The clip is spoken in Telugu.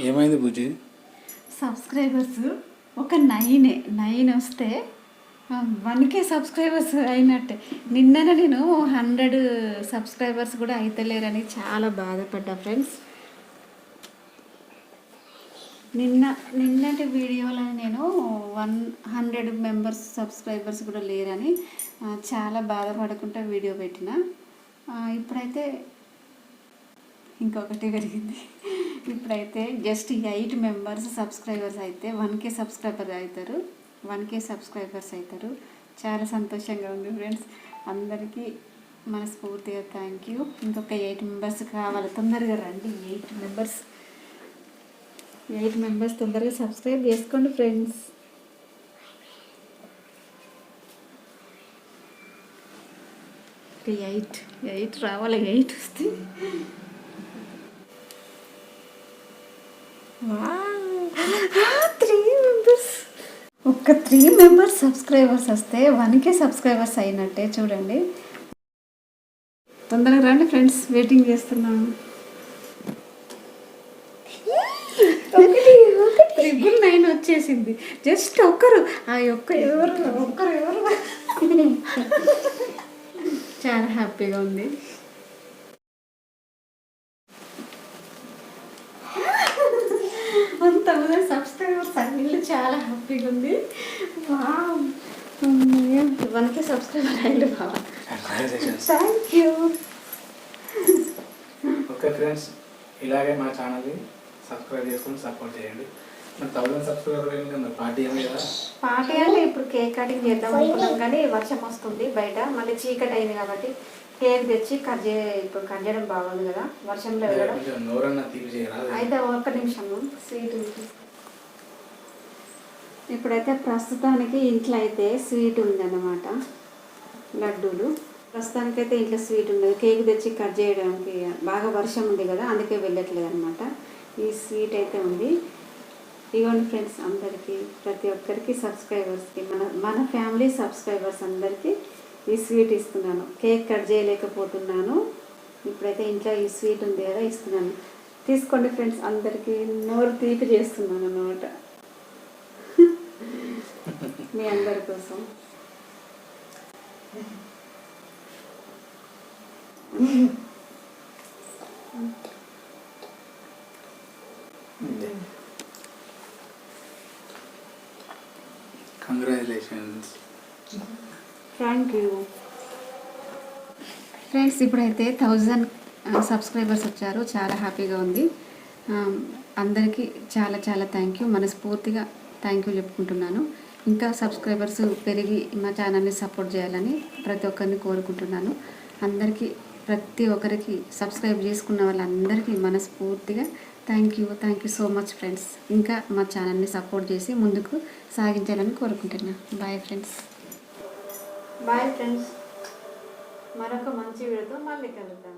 ఏమైంది బుజ్జి సబ్స్క్రైబర్స్ ఒక నైన్ నైన్ వస్తే వన్కే సబ్స్క్రైబర్స్ అయినట్టే. నిన్ననే నేను హండ్రెడ్ సబ్స్క్రైబర్స్ కూడా అయితలేరని చాలా బాధపడ్డా ఫ్రెండ్స్. నిన్న నిన్నటి వీడియోలో నేను వన్ హండ్రెడ్ మెంబర్స్ సబ్స్క్రైబర్స్ కూడా లేరని చాలా బాధపడకుండా వీడియో పెట్టిన. ఇప్పుడైతే ఇంకొకటి పెరిగింది ఇప్పుడైతే జస్ట్ ఎయిట్ మెంబర్స్ సబ్స్క్రైబర్స్ అయితే వన్ కే సబ్స్క్రైబర్ అవుతారు. వన్ కే సబ్స్క్రైబర్స్ అవుతారు. చాలా సంతోషంగా ఉంది ఫ్రెండ్స్ అందరికీ మనస్ఫూర్తిగా థ్యాంక్ యూ ఇంకొక ఎయిట్ మెంబర్స్ కావాలి. తొందరగా రండి. ఎయిట్ మెంబర్స్ ఎయిట్ మెంబర్స్ తొందరగా సబ్స్క్రైబ్ చేసుకోండి ఫ్రెండ్స్ ఎయిట్ ఎయిట్ రావాలి. ఎయిట్ వస్తే త్రీ మెంబర్స్ ఒక్క త్రీ మెంబర్స్ సబ్స్క్రైబర్స్ వస్తే వన్కే సబ్స్క్రైబర్స్ అయినట్టే చూడండి. తొందరగా రండి ఫ్రెండ్స్ వెయిటింగ్ చేస్తున్నాను ట్రిపుల్ నైన్ వచ్చేసింది. జస్ట్ ఒక్కరు. ఆ ఒక్క ఎవరు ఒక్కరు ఎవరు? చాలా హ్యాపీగా ఉంది. వన్ థౌసండ్ సబ్స్క్రైబర్స్ ఇల్లు చాలా హ్యాపీగా ఉంది. వన్కి సబ్స్క్రైబర్ అయ్యింది బాబా. థ్యాంక్ యూ ఓకే ఫ్రెండ్స్ ఇలాగే మా ఛానల్ని సబ్స్క్రైబ్ చేసుకొని సపోర్ట్ చేయండి. పార్టీ అంటే ఇప్పుడు కేక్ కటింగ్ చేద్దాం అనుకున్నాం కానీ వర్షం వస్తుంది బయట. మళ్ళీ చీకటి అయింది కాబట్టి కేక్ తెచ్చి కట్ చే ఇప్పుడు కట్ చేయడం బాగుంది కదా వర్షంలో అయితే ఒక్క నిమిషం స్వీట్ ఇప్పుడైతే ప్రస్తుతానికి ఇంట్లో అయితే స్వీట్ ఉందన్నమాట లడ్డూలు. ప్రస్తుతానికైతే ఇంట్లో స్వీట్ ఉండదు. కేక్ తెచ్చి కట్ చేయడానికి బాగా వర్షం ఉంది కదా అందుకే వెళ్ళట్లేదు అనమాట ఈ స్వీట్ అయితే ఉంది. ఇవ్వండి ఫ్రెండ్స్ అందరికీ ప్రతి ఒక్కరికి సబ్స్క్రైబర్స్కి మన మన ఫ్యామిలీ సబ్స్క్రైబర్స్ అందరికీ ఈ స్వీట్ ఇస్తున్నాను. కేక్ కట్ చేయలేకపోతున్నాను. ఇప్పుడైతే ఇంట్లో ఈ స్వీట్ ఉంది కదా ఇస్తున్నాను. తీసుకోండి ఫ్రెండ్స్ అందరికీ నోరు తీపి చేస్తున్నాను అన్నమాట. మీ అందరి కోసం. కంగ్రాచులేషన్స్ థ్యాంక్ యూ ఫ్రెండ్స్ ఇప్పుడైతే థౌజండ్ సబ్స్క్రైబర్స్ వచ్చారు. చాలా హ్యాపీగా ఉంది. అందరికీ చాలా చాలా థ్యాంక్ యూ మనస్ఫూర్తిగా థ్యాంక్ యూ చెప్పుకుంటున్నాను. ఇంకా సబ్స్క్రైబర్స్ పెరిగి మా ఛానల్ని సపోర్ట్ చేయాలని ప్రతి ఒక్కరిని కోరుకుంటున్నాను. అందరికీ ప్రతి ఒక్కరికి సబ్స్క్రైబ్ చేసుకున్న వాళ్ళందరికీ మనస్ఫూర్తిగా thank you thank you so much friends ఇంకా మా ఛానల్ని సపోర్ట్ చేసి ముందుకు సాగించాలని కోరుకుంటున్నాను బాయ్ ఫ్రెండ్స్ బాయ్ ఫ్రెండ్స్ మరొక మంచి వీడియోతో మళ్ళీ కలుద్దాం.